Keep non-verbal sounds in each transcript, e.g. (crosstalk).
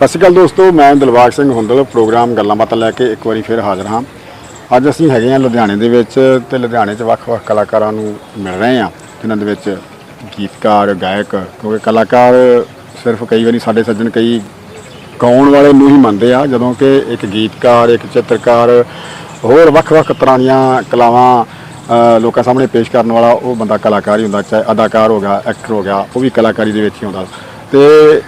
ਸਤਿ ਸ਼੍ਰੀ ਅਕਾਲ ਦੋਸਤੋ, ਮੈਂ ਦਿਲਬਾਗ ਸਿੰਘ ਹੁੰਦਲ, ਪ੍ਰੋਗਰਾਮ ਗੱਲਾਂ ਬਾਤਾਂ ਲੈ ਕੇ ਇੱਕ ਵਾਰੀ ਫਿਰ ਹਾਜ਼ਰ ਹਾਂ। ਅੱਜ ਅਸੀਂ ਹੈਗੇ ਹਾਂ ਲੁਧਿਆਣੇ ਦੇ ਵਿੱਚ ਤੇ ਲੁਧਿਆਣੇ 'ਚ ਵੱਖ-ਵੱਖ ਕਲਾਕਾਰਾਂ ਨੂੰ ਮਿਲ ਰਹੇ ਹਾਂ, ਜਿਨ੍ਹਾਂ ਦੇ ਵਿੱਚ ਗੀਤਕਾਰ, ਗਾਇਕ, ਕਿਉਂਕਿ ਕਲਾਕਾਰ ਸਿਰਫ ਕਈ ਵਾਰੀ ਸਾਡੇ ਸੱਜਣ, ਕਈ ਗਾਉਣ ਵਾਲੇ ਨੂੰ ਹੀ ਮੰਨਦੇ ਆ, ਜਦੋਂ ਕਿ ਇੱਕ ਗੀਤਕਾਰ, ਇੱਕ ਚਿੱਤਰਕਾਰ, ਹੋਰ ਵੱਖ-ਵੱਖ ਤਰ੍ਹਾਂ ਦੀਆਂ ਕਲਾਵਾਂ ਲੋਕਾਂ ਸਾਹਮਣੇ ਪੇਸ਼ ਕਰਨ ਵਾਲਾ ਉਹ ਬੰਦਾ ਕਲਾਕਾਰ ਹੀ ਹੁੰਦਾ, ਚਾਹੇ ਅਦਾਕਾਰ ਹੋ ਗਿਆ, ਐਕਟਰ ਹੋ ਗਿਆ, ਉਹ ਵੀ ਕਲਾਕਾਰੀ ਦੇ ਵਿੱਚ ਹੀ ਆਉਂਦਾ ਤੇ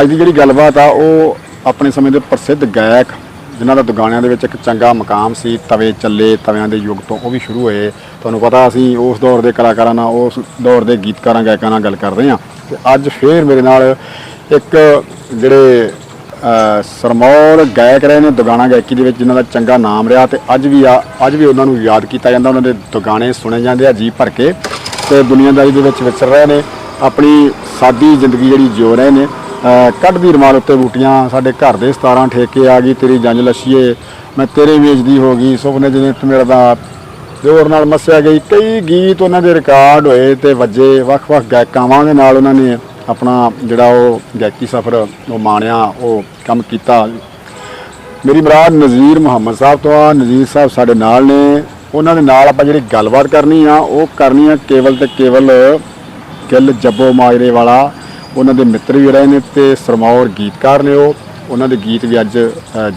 ਅੱਜ ਦੀ ਜਿਹੜੀ ਗੱਲਬਾਤ ਆ, ਉਹ ਆਪਣੇ ਸਮੇਂ ਦੇ ਪ੍ਰਸਿੱਧ ਗਾਇਕ, ਜਿਨ੍ਹਾਂ ਦਾ ਦੁਗਾਣਿਆਂ ਦੇ ਵਿੱਚ ਇੱਕ ਚੰਗਾ ਮਕਾਮ ਸੀ, ਤਵੇ ਚੱਲੇ, ਤਵਿਆਂ ਦੇ ਯੁੱਗ ਤੋਂ ਉਹ ਵੀ ਸ਼ੁਰੂ ਹੋਏ। ਤੁਹਾਨੂੰ ਪਤਾ ਅਸੀਂ ਉਸ ਦੌਰ ਦੇ ਕਲਾਕਾਰਾਂ ਨਾਲ, ਉਸ ਦੌਰ ਦੇ ਗੀਤਕਾਰਾਂ, ਗਾਇਕਾਂ ਨਾਲ ਗੱਲ ਕਰ ਰਹੇ ਹਾਂ। ਤੇ ਅੱਜ ਫੇਰ ਮੇਰੇ ਨਾਲ ਇੱਕ ਜਿਹੜੇ ਸਰਮੌਰ ਗਾਇਕ ਰਹੇ ਨੇ, ਦੁਗਾਣਾ ਗਾਇਕੀ ਦੇ ਵਿੱਚ, ਜਿਨ੍ਹਾਂ ਦਾ ਚੰਗਾ ਨਾਮ ਰਿਹਾ। ਤੇ ਅੱਜ ਵੀ ਆ, ਅੱਜ ਵੀ ਉਹਨਾਂ ਨੂੰ ਯਾਦ ਕੀਤਾ ਜਾਂਦਾ, ਉਹਨਾਂ ਦੇ ਦੁਗਾਣੇ ਸੁਣੇ ਜਾਂਦੇ ਆ, ਜੀ ਭਰ ਕੇ। ਤੇ ਦੁਨੀਆਦਾਰੀ ਦੇ ਵਿੱਚ ਵਿਚਰ ਰਹੇ ਨੇ। ਆਪਣੀ ਸਾਦੀ ਜ਼ਿੰਦਗੀ ਜਿਹੜੀ ਜਿਉ ਰਹੇ ਨੇ ਕੱਢਦੀ ਰਮਾਲ ਉੱਤੇ ਬੂਟੀਆਂ, ਸਾਡੇ ਘਰ ਦੇ 17 ਠੇਕੇ ਆ ਗਈ, ਤੇਰੀ ਜੰਜ ਲੱਛੀਏ, ਮੈਂ ਤੇਰੇ ਵੇਚਦੀ ਹੋ ਗਈ, ਸੁਪਨੇ ਜਿਵੇਂ ਤੂੰ ਮੇਰਾ ਦਾ ਜ਼ੋਰ ਨਾਲ ਮੱਸਿਆ ਗਈ, ਕਈ ਗੀਤ ਉਹਨਾਂ ਦੇ ਰਿਕਾਰਡ ਹੋਏ ਤੇ ਵੱਜੇ, ਵੱਖ-ਵੱਖ ਗਾਇਕਾਵਾਂ ਦੇ ਨਾਲ ਉਹਨਾਂ ਨੇ ਆਪਣਾ ਜਿਹੜਾ ਉਹ ਗਾਇਕੀ ਸਫ਼ਰ ਉਹ ਮਾਣਿਆ, ਉਹ ਕੰਮ ਕੀਤਾ। ਮੇਰੀ ਮੁਰਾਦ ਨਜ਼ੀਰ ਮੁਹੰਮਦ ਸਾਹਿਬ ਤੋਂ ਆ, ਨਜ਼ੀਰ ਸਾਹਿਬ ਸਾਡੇ ਨਾਲ ਨੇ। ਉਹਨਾਂ ਦੇ ਨਾਲ ਆਪਾਂ ਜਿਹੜੀ ਗੱਲਬਾਤ ਕਰਨੀ ਆ, ਉਹ ਕਰਨੀ ਆ ਕੇਵਲ ਤੇ ਕੇਵਲ ਗਿੱਲ ਜੱਬੋ ਮਾਜਰੇ ਵਾਲਾ। ਉਹਨਾਂ ਦੇ ਮਿੱਤਰ ਵੀ ਰਹੇ ਨੇ ਤੇ ਸਰਮੌਰ ਗੀਤਕਾਰ ਨੇ ਉਹ। ਉਹਨਾਂ ਦੇ ਗੀਤ ਵੀ ਅੱਜ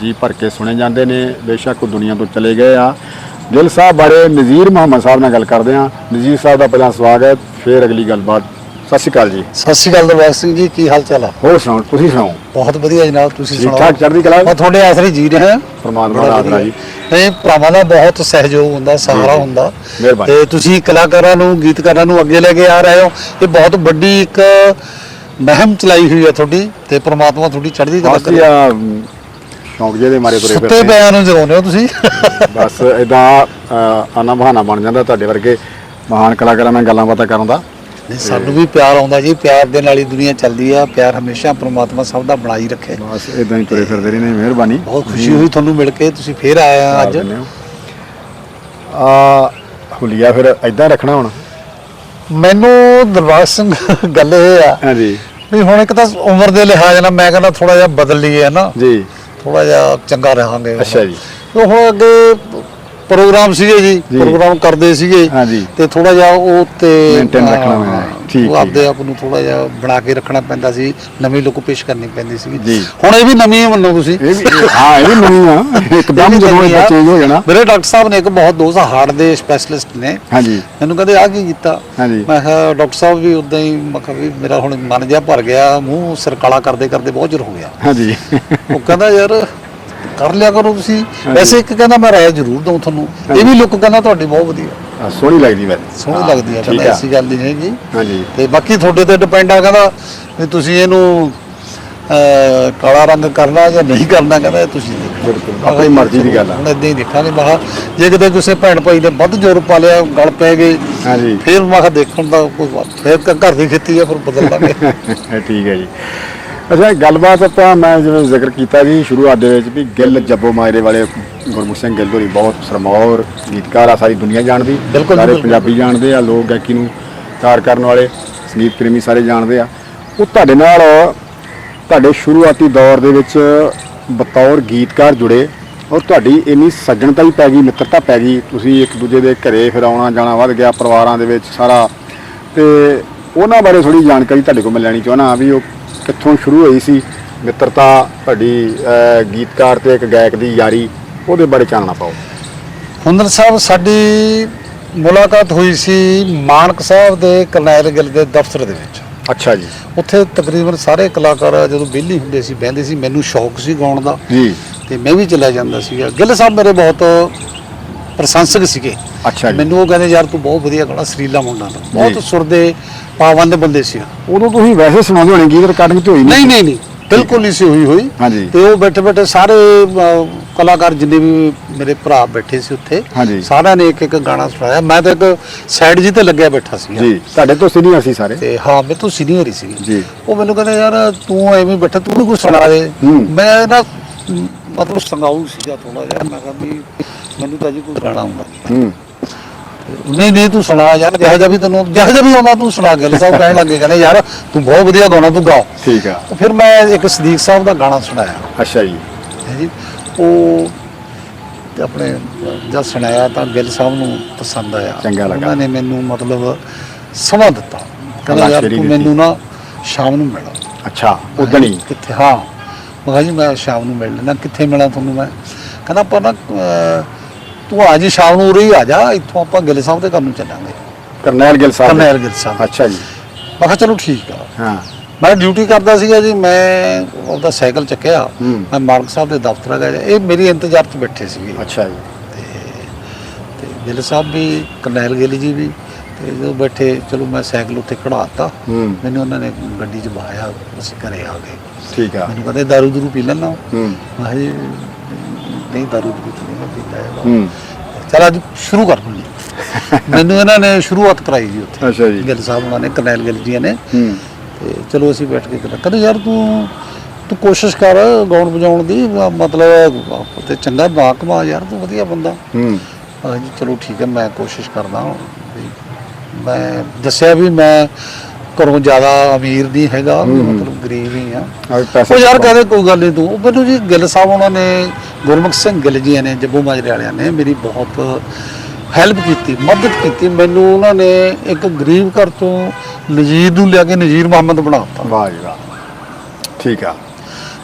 ਜੀ ਭਰ ਕੇ ਸੁਣੇ ਜਾਂਦੇ ਨੇ। ਬੇਸ਼ੱਕ ਉਹ ਦੁਨੀਆ ਤੋਂ ਚਲੇ ਗਏ ਆ। ਗਿੱਲ ਸਾਹਿਬ ਬਾਰੇ ਨਜ਼ੀਰ ਮੁਹੰਮਦ ਸਾਹਿਬ ਨਾਲ ਗੱਲ ਕਰਦੇ ਆ ਨਜ਼ੀਰ ਸਾਹਿਬ ਦਾ ਪਹਿਲਾਂ ਸਵਾਗਤ ਫਿਰ ਅਗਲੀ ਗੱਲਬਾਤ। ਸਤਿ ਸ਼੍ਰੀ ਅਕਾਲ ਜੀ। ਸਤਿ ਸ਼੍ਰੀ ਅਕਾਲ ਦਰਬਾਰ ਸਿੰਘ ਜੀ ਕੀ ਹਾਲ ਚਾਲ ਆ? ਹੋਰ ਸੁਣਾਓ ਤੁਸੀਂ ਸੁਣਾਓ? ਬਹੁਤ ਵਧੀਆ ਜਨਾਬ ਤੁਸੀਂ ਠੀਕ ਸੁਣਾਓ? ਠਾਕ ਚੜ੍ਹਦੀ ਕਲਾ? ਮੈਂ ਤੁਹਾਡੇ ਆਸਰੇ ਜੀ ਰਿਹਾ। ਹਾਂ ਪਰਮਾਤਮਾ ਬੜਾ। ਜੀ। ਨਹੀਂ ਭਰਾਵਾਂ ਦਾ ਬਹੁਤ ਸਹਿਯੋਗ ਹੁੰਦਾ ਸਹਾਰਾ। ਹੁੰਦਾ। ਤੇ ਤੁਸੀਂ ਕਲਾਕਾਰਾਂ ਨੂੰ ਗੀਤਕਾਰਾਂ ਨੂੰ ਅੱਗੇ ਲੈ ਕੇ ਆ ਰਹੇ ਹੋ। ਇਹ ਬਹੁਤ ਵੱਡੀ ਇੱਕ ਮਹਿਮ ਚਲਾਈ ਹੋਈ ਹੈ ਤੁਹਾਡੀ ਤੇ ਪ੍ਰਮਾਤਮਾ ਤੁਹਾਡੀ ਚੜ੍ਹਦੀ ਕਲਾ ਬਸ ਕਰੇ। ਆ ਸ਼ੌਂਕ ਜਿਹੇ ਦੇ ਮਾਰੇ ਤੁਰੇ ਸੁੱਤੇ ਫਿਰਦੇ ਪਿਆਂ ਨੂੰ ਜਗਾਉਂਦੇ ਹੋ ਤੁਸੀਂ। ਬਸ ਇਦਾਂ ਆਨਾ ਬਹਾਨਾ ਬਣ ਜਾਂਦਾ ਤੁਹਾਡੇ ਵਰਗੇ ਮਹਾਨ ਕਲਾਕਾਰਾਂ ਨਾਲ ਗੱਲਾਂ ਬਾਤਾਂ ਕਰਨ ਦਾ। ਨਹੀਂ ਸਾਨੂੰ ਵੀ ਪਿਆਰ ਆਉਂਦਾ ਜੀ ਪਿਆਰ ਦੇ ਨਾਲ ਹੀ ਦੁਨੀਆ ਚੱਲਦੀ ਆ ਪਿਆਰ ਹਮੇਸ਼ਾ ਪ੍ਰਮਾਤਮਾ ਸਭ ਦਾ ਬਣਾਈ ਰੱਖੇ। ਬਸ ਇਦਾਂ ਹੀ ਤੁਰੇ ਫਿਰਦੇ ਰਹਿੰਦੇ ਮਿਹਰਬਾਨੀ। ਬਹੁਤ ਖੁਸ਼ੀ ਹੋਈ ਤੁਹਾਨੂੰ ਮਿਲ ਕੇ ਤੁਸੀਂ ਫੇਰ ਆਏ ਆ ਅੱਜ। ਆ ਹੁਲੀਆ ਫਿਰ ਇਦਾਂ ਰੱਖਣਾ ਹੁਣ। ਮੈਨੂੰ ਦਰਬਾਰ ਸਿੰਘ (laughs) ਗੱਲ ਇਹ ਆ ਹਾਂਜੀ। ਵੀ ਹੁਣ ਇੱਕ ਤਾਂ ਉਮਰ ਦੇ ਲਿਹਾਜ਼ ਨਾਲ ਮੈਂ ਕਹਿੰਦਾ ਥੋੜਾ ਜਿਹਾ ਬਦਲ ਲਈਏ ਨਾ ਜੀ। ਥੋੜਾ ਜਿਹਾ ਚੰਗਾ ਰਹਾਂਗੇ ਅੱਛਾ ਜੀ। ਤੇ ਹੁਣ ਅੱਗੇ ਪ੍ਰੋਗਰਾਮ ਸੀਗੇ ਜੀ ਜੀ। ਪ੍ਰੋਗਰਾਮ ਕਰਦੇ ਸੀਗੇ। ਹਾਂਜੀ। ਤੇ ਥੋੜਾ ਜਿਹਾ ਉਹ ਤੇ Maintain ਰੱਖਣਾ ਪੈਂਦਾ ਹੈ। ਠੀਕ, ਉਹ ਆਪਦੇ। ਆਪ ਨੂੰ ਥੋੜਾ ਜਿਹਾ ਬਣਾ ਕੇ ਰੱਖਣਾ ਪੈਂਦਾ ਸੀ ਨਵੀਂ ਲੁੱਕ ਪੇਸ਼ ਕਰਨੀ ਪੈਂਦੀ ਸੀ ਜੀ। ਹੁਣ ਇਹ ਵੀ ਨਵੀਂ ਹੀ ਮੰਨੋ ਤੁਸੀਂ। ਇਹ ਵੀ ਹਾਂ ਇਹ ਵੀ ਨਵੀਂ ਆ। (laughs) ਇੱਕਦਮ ਜਦੋਂ ਇਹ ਚੇਂਜ ਹੋ ਜਾਣਾ। ਮੇਰੇ ਡਾਕਟਰ ਸਾਹਿਬ ਨੇ ਇੱਕ ਬਹੁਤ ਦੋਸਤ ਹਾਰਟ ਦੇ ਸਪੈਸ਼ਲਿਸਟ ਨੇ। ਹਾਂਜੀ। ਮੈਨੂੰ ਕਹਿੰਦੇ ਆ ਕੀ ਕੀਤਾ? ਹਾਂਜੀ। ਮੈਂ ਕਿਹਾ ਡਾਕਟਰ ਸਾਹਿਬ ਵੀ ਉਦਾਂ ਹੀ ਮੈਂ ਕਿਹਾ ਵੀ ਮੇਰਾ ਹੁਣ ਮਨ ਜਿਹਾ ਭਰ ਗਿਆ ਮੂੰਹ ਸਿਰ ਕਾਲਾ ਕਰਦੇ ਕਰਦੇ ਬਹੁਤ ਚਿਰ ਹੋ ਗਿਆ। ਹਾਂਜੀ। ਉਹ ਕਹਿੰਦਾ ਯਾਰ ਕਰ ਲਿਆ ਕਰੋ ਤੁਸੀਂ। ਵੈਸੇ ਇੱਕ ਕਹਿੰਦਾ ਮੈਂ ਰਾਏ ਜ਼ਰੂਰ ਦਊਂ ਤੁਹਾਨੂੰ। ਇਹ ਵੀ ਲੁੱਕ ਕਹਿੰਦਾ ਤੁਹਾਡੀ ਬਹੁਤ ਵਧੀਆ। ਆ, ਸੋਹਣੀ ਲੱਗਦੀ ਵੈ ਸੋਹਣੀ ਲੱਗਦੀ ਹੈ ਠੀਕ ਕਹਿੰਦਾ ਐਸੀ ਗੱਲ ਨਹੀਂ ਹੈਗੀ। ਹਾਂਜੀ। ਤੇ ਬਾਕੀ ਤੁਹਾਡੇ ਤੇ ਡਿਪੈਂਡ ਆ ਕਹਿੰਦਾ ਵੀ ਤੁਸੀਂ ਇਹਨੂੰ ਅਹ, ਕਾਲਾ ਰੰਗ ਕਰਨਾ ਜਾਂ ਨਹੀਂ ਕਰਨਾ ਕਹਿੰਦਾ ਇਹ ਤੁਸੀਂ ਦੇਖੋ। ਬਿਲਕੁਲ ਆਪਣੀ ਮਰਜ਼ੀ ਦੀ ਗੱਲ ਆ। ਹੁਣ ਇਦਾਂ ਹੀ ਦੇਖਾਂਗੇ ਜੇ ਕਿਤੇ ਕਿਸੇ ਭੈਣ ਭਾਈ ਨੇ ਵੱਧ ਜ਼ੋਰ ਪਾ ਲਿਆ ਗਲ ਪੈ ਗਏ ਹਾਂਜੀ। ਫਿਰ ਮੈਂ ਕਿਹਾ ਦੇਖਣ ਦਾ ਕੋਈ ਬਾਤ- ਫਿਰ ਘਰ ਦੀ ਖੇਤੀ ਆ ਫਿਰ ਬਦਲ ਲਾਂਗੇ। (laughs) ਠੀਕ ਹੈ ਜੀ। ਅੱਛਾ ਗੱਲਬਾਤ ਆਪਾਂ ਮੈਂ ਜਿਵੇਂ ਜ਼ਿਕਰ ਕੀਤਾ ਜੀ ਸ਼ੁਰੂਆਤ ਦੇ ਵਿੱਚ ਵੀ ਗਿੱਲ ਜੱਬੋ ਮਾਇਰੇ ਵਾਲੇ ਗੁਰਮੁਖ ਸਿੰਘ ਗਿੱਲ ਹੋਰੀ ਬਹੁਤ ਸਰਮੌਰ ਗੀਤਕਾਰ ਆ ਸਾਰੀ ਦੁਨੀਆ ਜਾਣਦੀ। ਬਿਲਕੁਲ, ਸਾਰੇ ਬਿਲਕੁਲ। ਪੰਜਾਬੀ ਜਾਣਦੇ ਆ ਲੋਕ ਗਾਇਕੀ ਨੂੰ ਪਿਆਰ ਕਰਨ ਵਾਲੇ ਸੰਗੀਤ ਪ੍ਰੇਮੀ ਸਾਰੇ ਜਾਣਦੇ ਆ। ਉਹ ਤੁਹਾਡੇ ਨਾਲ ਤੁਹਾਡੇ ਸ਼ੁਰੂਆਤੀ ਦੌਰ ਦੇ ਵਿੱਚ ਬਤੌਰ ਗੀਤਕਾਰ ਜੁੜੇ। ਔਰ ਤੁਹਾਡੀ ਇੰਨੀ ਸੱਜਣਤਾ ਵੀ ਪੈ ਗਈ ਮਿੱਤਰਤਾ ਪੈ ਗਈ ਤੁਸੀਂ ਇੱਕ ਦੂਜੇ ਦੇ ਘਰੇ ਫਿਰ ਆਉਣਾ ਜਾਣਾ ਵੱਧ ਗਿਆ ਪਰਿਵਾਰਾਂ ਦੇ ਵਿੱਚ ਸਾਰਾ। ਤੇ ਉਹਨਾਂ ਬਾਰੇ ਥੋੜੀ ਜਾਣਕਾਰੀ ਤੁਹਾਡੇ ਕੋਲ ਮੈਂ ਲੈਣੀ ਚਾਹਣਾ ਵੀ ਉਹ ਕਿੱਥੋਂ ਸ਼ੁਰੂ ਹੋਈ ਸੀ। ਮਿੱਤਰਤਾ ਤੁਹਾਡੀ ਅਹ, ਗੀਤਕਾਰ ਤੇ ਇੱਕ ਗਾਇਕ ਦੀ ਯਾਰੀ ਉਹਦੇ ਬਾਰੇ ਚਾਨਣਾ ਪਾਓ। ਹੁੰਦਰ ਸਾਹਿਬ ਸਾਡੀ ਮੁਲਾਕਾਤ ਹੋਈ ਸੀ ਮਾਨਕ ਸਾਹਿਬ ਦੇ ਕਰਨੈਲ ਗਿੱਲ ਦੇ ਦਫ਼ਤਰ ਦੇ ਵਿੱਚ। ਅੱਛਾ ਜੀ। ਉੱਥੇ ਤਕਰੀਬਨ ਸਾਰੇ ਕਲਾਕਾਰ ਜਦੋਂ ਵਿਹਲੇ ਹੁੰਦੇ ਸੀ ਬਹਿੰਦੇ ਸੀ ਮੈਨੂੰ ਸ਼ੌਕ ਸੀ ਗਾਉਣ ਦਾ। ਜੀ। ਤੇ ਮੈਂ ਵੀ ਚਲਾ ਜਾਂਦਾ ਸੀਗਾ। ਗਿੱਲ ਸਾਹਿਬ ਮੇਰੇ ਬਹੁਤ ਪ੍ਰਸ਼ੰਸਕ ਸੀਗੇ। ਅੱਛਾ ਜੀ। ਮੈਨੂੰ ਉਹ ਕਹਿੰਦੇ ਯਾਰ ਤੂੰ ਬਹੁਤ ਵਧੀਆ ਗਾਣਾ ਸਰੀਲਾ ਮੁੰਡਾ ਦਾ। ਬਹੁਤ ਸੁਰ ਦੇ ਪਾਵੰਦ ਬੰਦੇ ਸੀ ਉਦੋਂ ਤੁਸੀਂ ਵੈਸੇ ਸੁਣਾਉਂਦੇ ਹੋਣੇ ਗੀਤ ਰਿਕਾਰਡਿੰਗ ਤੇ ਹੋਈ ਨਹੀਂ ਨਹੀਂ ਨਹੀਂ। ਬਿਲਕੁਲ ਨਹੀਂ ਸੀ ਹੋਈ ਹੋਈ। ਤੇ ਉਹ ਬੈਠੇ ਬੈਠੇ ਸਾਰੇ ਕਲਾਕਾਰ ਜਿੰਨੇ ਵੀ ਮੇਰੇ ਭਰਾ ਬੈਠੇ ਸੀ ਉੱਥੇ। ਸਾਰਿਆਂ ਨੇ ਇੱਕ ਇੱਕ ਗਾਣਾ ਸੁਣਾਇਆ ਮੈਂ ਤਾਂ ਇੱਕ ਸਾਈਡ ਜੀ ਤੇ ਲੱਗਿਆ ਬੈਠਾ ਸੀ ਜੀ ਤੁਹਾਡੇ ਤੋਂ ਸੀਨੀਅਰ ਸੀ ਸਾਰੇ ਤੇ ਹਾਂ ਮੇਰੇ ਤੋਂ ਸੀਨੀਅਰ ਹੀ ਸੀ ਜੀ। ਉਹ ਮੈਨੂੰ ਕਹਿੰਦੇ ਯਾਰ ਤੂੰ ਐਵੇਂ ਬੈਠਾ ਤੂੰ ਕੁਝ ਸੁਣਾ ਦੇ। ਮੈਂ ਨਾ ਮ, ਮਤਲਬ ਸੰਗਾਊ ਸੀਗਾ ਥੋੜਾ ਜਿਹਾ ਮੈਂ ਕਿਹਾ ਵੀ ਮੈਨੂੰ ਤਾਂ ਜੀ ਕੋਈ ਗਾਣਾ ਆਉਂਦਾ। ਹੂੰ ਨਹੀਂ ਨਹੀਂ ਤੂੰ ਸੁਣਾ ਯਾਰ ਜਿਹੋ ਜਿਹਾ ਵੀ ਤੈਨੂੰ ਜਿਹੋ ਜਿਹਾ ਵੀ ਆਉਂਦਾ ਤੂੰ ਸੁਣਾ ਗਿੱਲ ਸਾਹਿਬ ਕਹਿਣ ਲੱਗੇ ਕਹਿੰਦੇ ਯਾਰ ਤੂੰ ਬਹੁਤ ਵਧੀਆ ਗਾਉਣਾ ਤੂੰ ਗਾ। ਠੀਕ ਆ। ਫਿਰ ਮੈਂ ਇੱਕ ਸਦੀਕ ਸਾਹਿਬ ਦਾ ਗਾਣਾ ਸੁਣਾਇਆ। ਅੱਛਾ ਜੀ। ਹੈ ਜੀ? ਉਹ ਤੇ ਆਪਣੇ ਜਦ ਸੁਣਾਇਆ ਤਾਂ ਗਿੱਲ ਸਾਹਿਬ ਨੂੰ ਪਸੰਦ ਆਇਆ। ਚੰਗਾ ਲੱਗਾ। ਉਹਨਾਂ ਨੇ ਮੈਨੂੰ ਮਤਲਬ ਸਮਾਂ ਦਿੱਤਾ। ਕਹਿੰਦਾ ਯਾਰ ਤੂੰ। ਮੈਨੂੰ ਨਾ ਸ਼ਾਮ ਨੂੰ ਮਿਲ। ਅੱਛਾ ਉਦਣ ਹੀ? ਕਿੱਥੇ? ਹਾਂ। ਮੈਂ ਜੀ ਮੈਂ ਸ਼ਾਮ ਨੂੰ ਮਿਲ ਲੈਣਾ ਕਿੱਥੇ ਮਿਲਾਂ ਤੁਹਾਨੂੰ ਮੈਂ? ਕਹਿੰਦਾ ਆਪਾਂ ਨਾ ਤੂੰ ਆ ਜੀ ਸ਼ਾਮ ਨੂੰ ਉਰੇ ਹੀ ਆ ਜਾ ਇੱਥੋਂ ਆਪਾਂ ਗਿੱਲ ਸਾਹਿਬ ਦੇ ਘਰ ਨੂੰ ਚੱਲਾਂਗੇ। ਕਰਨੈਲ ਗਿੱਲ ਸਾਹਿਬ ਕਰਨੈਲ ਗਿੱਲ ਸਾਹਿਬ। ਅੱਛਾ ਜੀ। ਮੈਂ ਕਿਹਾ ਚਲੋ ਠੀਕ ਆ। ਹਾਂ। ਮੈਂ ਡਿਊਟੀ ਕਰਦਾ ਸੀਗਾ ਜੀ ਮੈਂ ਉਹਦਾ ਸਾਈਕਲ ਚੱਕਿਆ। ਮੈਂ ਮਾਰਕ ਸਾਹਿਬ ਦੇ ਦਫ਼ਤਰ ਗਿਆ। ਇਹ ਮੇਰੀ ਇੰਤਜ਼ਾਰ 'ਚ ਬੈਠੇ ਸੀਗੇ। ਅੱਛਾ ਜੀ। ਤੇ ਗਿੱਲ ਸਾਹਿਬ ਵੀ ਕਰਨੈਲ ਗਿੱਲ ਜੀ ਵੀ ਤੇ ਜਦੋਂ ਬੈਠੇ ਚਲੋ ਮੈਂ ਸਾਈਕਲ ਉੱਤੇ ਖੜਾਤਾ ਮੈਨੂੰ ਉਹਨਾਂ ਨੇ ਗੱਡੀ 'ਚ ਬਹਾਇਆ ਅਸੀਂ ਘਰੇ ਆ ਗਏ। ਠੀਕ ਆ। ਮੈਨੂੰ ਕਹਿੰਦੇ ਦਾਰੂ ਦੂਰੂ ਪੀ ਲੈਣਾ। ਹੂੰ। ਮੈਂ ਨਹੀਂ ਦਾਰੂ ਦੂਰੂ ਤਾਂ ਨਹੀਂ ਪੀਂਦਾ ਹੈਗਾ। ਹੂੰ। ਚਲ ਅੱਜ ਸ਼ੁਰੂ ਕਰ ਦਿੰਦੇ (laughs) ਮੈਨੂੰ ਇਹਨਾਂ ਨੇ ਸ਼ੁਰੂਆਤ ਕਰਾਈ ਜੀ ਉੱਥੇ। ਅੱਛਾ ਜੀ। ਗਿੱਲ ਸਾਹਿਬ ਉਹਨਾਂ ਨੇ ਕਰਨੈਲ ਗਿੱਲ ਜੀ ਨੇ। ਹੂੰ। ਤੇ ਚਲੋ ਅਸੀਂ ਬੈਠ ਕੇ ਗੱਲਾਂ ਕਹਿੰਦੇ ਯਾਰ ਤੂੰ ਤੂੰ ਕੋਸ਼ਿਸ਼ ਕਰ ਗਾਉਣ ਵਜਾਉਣ ਦੀ। ਮਤਲਬ ਤੇ ਚੰਗਾ ਨਾ ਕਮਾ ਯਾਰ ਤੂੰ ਵਧੀਆ ਬੰਦਾ। ਹੂੰ। ਚਲੋ ਠੀਕ ਹੈ ਮੈਂ ਕੋਸ਼ਿਸ਼ ਕਰਦਾ ਮੈਂ ਦੱਸਿਆ ਵੀ ਮੈਂ ਘਰੋਂ ਜ਼ਿਆਦਾ ਅਮੀਰ ਨਹੀਂ ਹੈਗਾ ਮਤਲਬ ਗਰੀਬ ਹੀ ਆ। ਉਹ ਯਾਰ ਕਹਿੰਦੇ ਕੋਈ ਗੱਲ ਨਹੀਂ ਤੂੰ ਮੈਨੂੰ ਜੀ ਗਿੱਲ ਸਾਹਿਬ ਉਹਨਾਂ ਨੇ ਗੁਰਮੁਖ ਸਿੰਘ ਗਿੱਲ ਜੀ ਨੇ ਜੱਬੂ ਮਾਜਰੇ ਵਾਲਿਆਂ ਨੇ ਮੇਰੀ ਬਹੁਤ ਹੈਲਪ ਕੀਤੀ ਮਦਦ ਕੀਤੀ। ਮੈਨੂੰ ਉਹਨਾਂ ਨੇ ਇੱਕ ਗਰੀਬ ਘਰ ਤੋਂ ਨਜੀਰ ਨੂੰ ਲਿਆ ਕੇ ਨਜੀਰ ਮੁਹੰਮਦ ਬਣਾਤਾ ਵਾਹ ਜੀ ਵਾਹ। ਠੀਕ ਆ।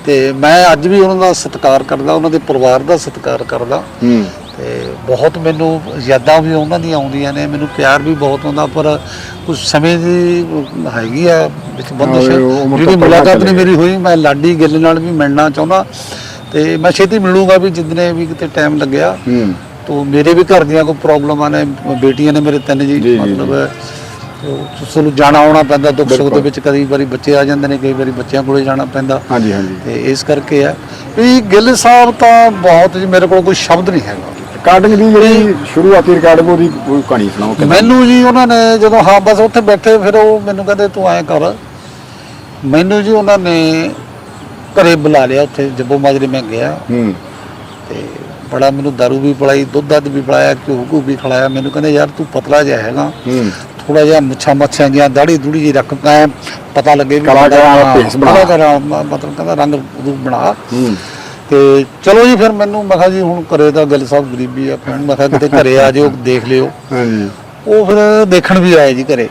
ਤੇ ਮੈਂ ਅੱਜ ਵੀ ਉਹਨਾਂ ਦਾ ਸਤਿਕਾਰ ਕਰਦਾ ਉਹਨਾਂ ਦੇ ਪਰਿਵਾਰ ਦਾ ਸਤਿਕਾਰ ਕਰਦਾ। ਹੂੰ। ਤੇ ਬਹੁਤ ਮੈਨੂੰ ਯਾਦਾਂ ਵੀ ਉਹਨਾਂ ਦੀਆਂ ਆਉਂਦੀਆਂ ਨੇ ਮੈਨੂੰ ਪਿਆਰ ਵੀ ਬਹੁਤ ਆਉਂਦਾ ਪਰ ਕੁਝ ਸਮੇਂ ਦੀ ਹੈਗੀ ਆ ਵਿੱਚ ਬੰਦਸ਼ ਜਿਹੜੀ ਮੁਲਾਕਾਤ ਨਹੀਂ ਮੇਰੀ ਹੋਈ ਮੈਂ ਲਾਡੀ ਗਿੱਲ ਨਾਲ ਵੀ ਮਿਲਣਾ ਚਾਹੁੰਦਾ ਤੇ ਮੈਂ ਛੇਤੀ ਮਿਲੂੰਗਾ ਵੀ ਜਿੱਦਨੇ ਵੀ ਕਿਤੇ ਟਾਈਮ ਲੱਗਿਆ। ਤੋ ਮੇਰੇ ਵੀ ਘਰ ਦੀਆਂ ਕੋਈ ਪ੍ਰੋਬਲਮਾਂ ਨੇ ਬੇਟੀਆਂ ਨੇ ਮੇਰੇ ਤਿੰਨ ਜੀ ਮਤਲਬ ਚਲੋ ਜਾਣਾ ਆਉਣਾ ਪੈਂਦਾ ਦੁੱਖ ਸੁੱਖ ਦੇ। ਵਿੱਚ ਕਈ ਵਾਰੀ ਬੱਚੇ ਆ ਜਾਂਦੇ ਨੇ ਕਈ ਵਾਰੀ ਬੱਚਿਆਂ ਕੋਲੇ ਜਾਣਾ ਪੈਂਦਾ। ਹਾਂਜੀ ਹਾਂਜੀ। ਤੇ ਇਸ ਕਰਕੇ ਆ। ਵੀ ਗਿੱਲ ਸਾਹਿਬ ਤਾਂ ਬਹੁਤ ਜੀ ਮੇਰੇ ਕੋਲ ਕੋਈ ਸ਼ਬਦ ਨਹੀਂ ਹੈਗਾ। ਰਿਕਾਰਡਿੰਗ ਦੀ ਜਿਹੜੀ ਸ਼ੁਰੂਆਤੀ ਰਿਕਾਰਡਿੰਗ ਉਹਦੀ ਕੋਈ ਕਹਾਣੀ ਸੁਣਾਓ ਕਿੰਨਾ ਮੈਨੂੰ ਜੀ ਉਹਨਾਂ ਨੇ ਜਦੋਂ ਹਾਂ ਬਸ ਉੱਥੇ ਬੈਠੇ ਫਿਰ ਉਹ ਮੈਨੂੰ ਕਹਿੰਦੇ ਤੂੰ ਐਂ ਕਰ। ਮੈਨੂੰ ਜੀ ਉਹਨਾਂ ਨੇ ਘਰੇ ਬੁਲਾ ਲਿਆ ਉੱਥੇ ਜੱਬੋ ਮਾਜਰੇ ਮੈਂ ਗਿਆ। ਹੂੰ। ਤੇ ਬੜਾ ਮੈਨੂੰ ਦਾਰੂ ਵੀ ਪਿਲਾਈ ਦੁੱਧ ਦੱਧ ਵੀ ਪਿਲਾਇਆ ਘਿਓ ਘੂ ਵੀ ਖਿਲਾਇਆ। ਮੈਨੂੰ ਕਹਿੰਦੇ ਯਾਰ ਤੂੰ ਪਤਲਾ ਜਿਹਾ ਹੈਗਾ। ਹੂੰ। ਥੋੜਾ ਜਿਹਾ ਮੁੱਛਾਂ ਮੱਛਾਂ ਜਿਹਾ ਦਾੜੀ ਦੂੜੀ ਜੀ ਰੱਖ ਐਂ ਪਤਾ ਲੱਗੇ ਵੀ ਕਲਾਕਾਰਾਂ ਦਾ ਭੇਸ ਬਣਾ। ਕਲਾਕਾਰਾਂ ਦਾ ਮਤਲਬ ਕਹਿੰਦਾ ਰੰਗ ਰੂਪ ਬਣਾ। ਹੂੰ। ਤੇ ਚਲੋ ਜੀ ਫਿਰ ਮੈਨੂੰ ਮੈਂ ਕਿਹਾ ਜੀ ਹੁਣ ਘਰੇ ਤਾਂ ਗੱਲ ਸਭ ਗਰੀਬੀ ਆ ਫਿਰ ਮੈਂ ਕਿਹਾ ਕਿਤੇ ਘਰੇ ਆ ਜਿਓ ਦੇਖ ਲਿਓ। ਹਾਂਜੀ। ਉਹ ਫਿਰ ਦੇਖਣ ਵੀ ਆਏ ਜੀ ਘਰੇ।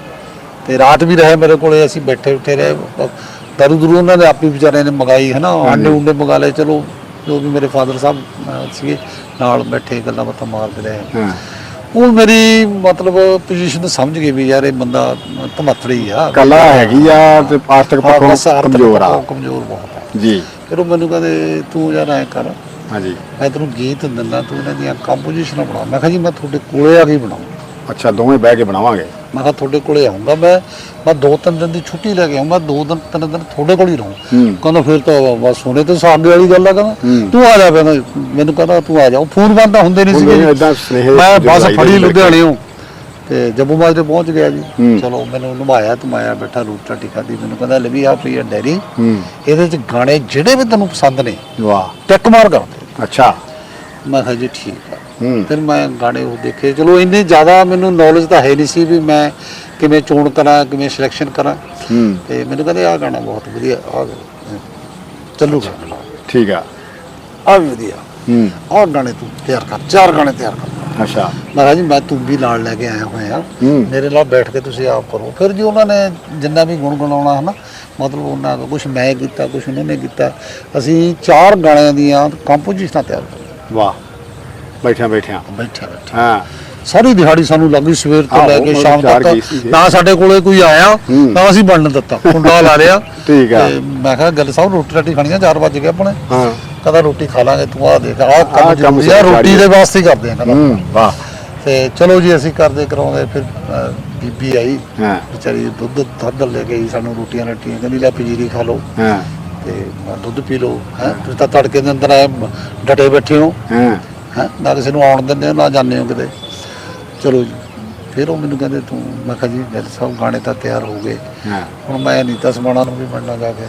ਤੇ ਰਾਤ ਵੀ ਰਹੇ ਮੇਰੇ ਕੋਲੇ ਅਸੀਂ ਬੈਠੇ ਉੱਠੇ ਰਹੇ। ਦਰੂ ਦਰੂ ਉਹਨਾਂ ਨੇ ਆਪੀ ਵਿਚਾਰਿਆਂ ਨੇ ਮੰਗਾਈ ਹੈ ਨਾ ਆਂਡੇ ਉਂਡੇ ਮੰਗਾ ਲਏ ਚਲੋ ਜੋ ਵੀ ਮੇਰੇ ਫਾਦਰ ਸਾਹਿਬ ਸੀਗੇ ਨਾਲ ਬੈਠੇ ਗੱਲਾਂ ਬਾਤਾਂ ਮਾਰਦੇ ਰਹੇ। ਉਹ ਮੇਰੀ ਮਤਲਬ ਪੋਜੀਸ਼ਨ ਸਮਝ ਗਏ ਵੀ ਯਾਰ ਇਹ ਬੰਦਾ ਧਮਤੜੀ ਆ। ਕਲਾ ਹੈਗੀ ਆ ਤੇ ਆਰਥਿਕ ਪੱਖੋਂ ਕਮਜ਼ੋਰ ਆ। ਕਮਜ਼ੋਰ ਬਹੁਤ ਜੀ। ਫਿਰ ਉਹ ਮੈਨੂੰ ਕਹਿੰਦੇ ਤੂੰ ਯਾਰ ਐ ਕਰ ਹਾਂਜੀ। ਮੈਂ ਤੈਨੂੰ ਗੀਤ ਦਿੰਦਾ ਤੂੰ ਇਹਨਾਂ ਦੀਆਂ ਕੰਪੋਜੀਸ਼ਨਾਂ ਬਣਾ। ਮੈਂ ਕਿਹਾ ਜੀ ਮੈਂ ਤੁਹਾਡੇ ਕੋਲੇ ਆ ਕੇ ਬਣਾਉਂ। ਅੱਛਾ ਦੋਵੇਂ ਬਹਿ ਕੇ ਬਣਾਵਾਂਗੇ? ਮੈਂ ਕਿਹਾ ਤੁਹਾਡੇ ਕੋਲੇ ਆਉਂਗਾ ਮੈਂ ਮੈਂ ਦੋ ਤਿੰਨ ਦਿਨ ਦੀ ਛੁੱਟੀ ਲੈ ਕੇ ਆਉਂਗਾ ਦੋ ਦਿਨ ਤਿੰਨ ਦਿਨ ਤੁਹਾਡੇ ਕੋਲ ਹੀ ਰਹੂੰ। ਕਹਿੰਦਾ ਫਿਰ ਤਾਂ ਬਸ ਸੋਨੇ ਤੇ ਸਾਗੇ ਵਾਲੀ ਗੱਲ ਆ ਕਹਿੰਦਾ। ਤੂੰ ਆ ਜਾ ਕਹਿੰਦਾ ਮੈਨੂੰ ਕਹਿੰਦਾ ਤੂੰ ਆ ਜਾ। ਉਹ ਫੋਨ ਬੰਦ ਤਾਂ ਹੁੰਦੇ ਨਹੀਂ ਸੁਨੇਹੇ ਮੈਂ ਬੱਸ ਫੜੀ ਵਿੱਚ ਲੁਧਿਆਣਿਓਂ ਤੇ ਜੰਮੂ ਮਾਜਰੇ ਪਹੁੰਚ ਗਿਆ ਜੀ। ਚਲੋ ਮੈਨੂੰ ਨਵਾਇਆ ਧਮਾਇਆ ਬੈਠਾ ਰੋਟੀ ਰਾਟੀ ਖਾਧੀ ਮੈਨੂੰ ਕਹਿੰਦਾ ਲੈ ਵੀ ਆ ਆ ਡੈਰੀ ਇਹਦੇ ਚ ਗਾਣੇ ਜਿਹੜੇ ਵੀ ਤੈਨੂੰ ਪਸੰਦ ਨੇ ਵਾਹ। ਟਿਕ ਮਾਰ ਕਰ। ਦੇ ਅੱਛਾ। ਮੈਂ ਕਿਹਾ ਜੀ ਠੀਕ ਆ। ਫਿਰ ਮੈਂ ਗਾਣੇ ਉਹ ਦੇਖੇ। ਚਲੋ ਇੰਨੇ ਜ਼ਿਆਦਾ ਮੈਨੂੰ ਨੌਲੇਜ ਤਾਂ ਹੈ ਨਹੀਂ ਸੀ ਵੀ ਮੈਂ ਕਿਵੇਂ ਚੋਣ ਕਰਾਂ ਕਿਵੇਂ ਸਿਲੈਕਸ਼ਨ ਕਰਾਂ। ਤੇ ਮੈਨੂੰ ਕਹਿੰਦੇ ਆਹ ਗਾਣਾ ਬਹੁਤ ਵਧੀਆ ਆ ਚੱਲੂਗਾ। ਠੀਕ ਆ। ਆ ਵੀ ਵਧੀਆ। ਹੂੰ। ਆਹ ਗਾਣੇ ਤੂੰ ਤਿਆਰ ਕਰ ਚਾਰ ਗਾਣੇ ਤਿਆਰ ਕਰ। ਅੱਛਾ। ਮੈਂ ਕਿਹਾ ਜੀ ਮੈਂ ਤੂੰ ਵੀ ਨਾਲ ਲੈ ਕੇ ਆਇਆ ਹੋਇਆ। ਮੇਰੇ ਨਾਲ ਬੈਠ ਕੇ ਤੁਸੀਂ ਆਪ ਕਰੋ। ਫਿਰ ਜੀ ਉਹਨਾਂ ਨੇ ਜਿੰਨਾ ਵੀ ਗੁਣਗੁਣਾਉਣਾ ਹਨਾ ਮਤਲਬ ਉਹਨਾਂ ਦਾ ਕੁਝ ਮੈਂ ਕੀਤਾ ਕੁਝ ਉਹਨਾਂ ਨੇ ਕੀਤਾ ਅਸੀਂ ਚਾਰ ਗਾਣਿਆਂ ਦੀਆਂ ਕੰਪੋਜੀਸ਼ਨਾਂ ਤਿਆਰ ਕਰ ਵਾਹ। ਬੈਠਿਆਂ ਬੈਠਿਆਂ। ਬੈਠਾ ਬੈਠਾ ਹਾਂ। ਸਾਰੀ ਦਿਹਾੜੀ ਸਾਨੂੰ ਲੱਗੀ ਸਵੇਰ ਤੋਂ ਲੈ ਕੇ ਸ਼ਾਮ ਤੱਕ। ਨਾ ਸਾਡੇ ਕੋਲੇ ਕੋਈ ਆਇਆ। ਨਾ ਅਸੀਂ ਬਣਨ ਦਿੱਤਾ। ਕੁੰਡਾ ਲਾ ਲਿਆ। ਠੀਕ ਆ। ਤੇ ਮੈਂ ਕਿਹਾ ਗੱਲ ਸਾਹਿਬ ਰੋਟੀ ਰਾਟੀ ਖਾਣੀ ਆ 4 ਵਜੇ ਗਏ ਆਪਣੇ। ਹਾਂ। ਕਹਿੰਦਾ ਰੋਟੀ ਖਾ ਲਾਂਗੇ ਤੂੰ ਆ ਦੇਖ ਆਹ ਆਹ ਕੰਮ ਜ਼ਰੂਰੀ ਆ ਰੋਟੀ ਦੇ ਵਾਸਤੇ ਹੀ ਕਰਦੇ ਆ ਕਹਿੰਦਾ। ਵਾਹ। ਤੇ ਚਲੋ ਜੀ ਅਸੀਂ ਕਰਦੇ ਕਰਾਉਂਦੇ ਫਿਰ ਅਹ, ਬੀਬੀ ਆਈ ਹਾਂ। ਵਿਚਾਰੀ ਦੁੱਧ ਦੱਧ ਲੈ ਕੇ ਆਈ ਸਾਨੂੰ ਰੋਟੀਆਂ ਰੱਟੀਆਂ ਕਹਿੰਦੀ ਲੈ ਪਜੀਰੀ ਖਾ ਲਓ। ਹਾਂ। ਤੇ ਮੈਂ ਦੁੱਧ ਪੀ ਲਓ ਹੈ। ਤੁਸੀਂ ਤਾਂ ਤੜਕੇ ਦੇ ਅੰਦਰ ਆਏ ਡਟੇ ਬੈਠੇ ਹੋ। ਹਾਂ। ਹੈ ਨਾ ਕਿਸੇ ਨੂੰ ਆਉਣ ਦਿੰਦੇ ਹੋ ਨਾ ਜਾਂਦੇ ਹੋ ਕਿਤੇ। ਚਲੋ ਜੀ ਫਿਰ ਉਹ ਮੈਨੂੰ ਕਹਿੰਦੇ ਤੂੰ ਮੈਂ ਕਿਹਾ ਜੀ ਗੱਲ ਸਭ ਗਾਣੇ ਤਾਂ ਤਿਆਰ ਹੋ ਗਏ। ਹਾਂ। ਹੁਣ ਮੈਂ ਨੀਤਾ ਸਮਾਣਾ ਨੂੰ ਵੀ ਮਿਲਣਾ ਜਾ ਕੇ।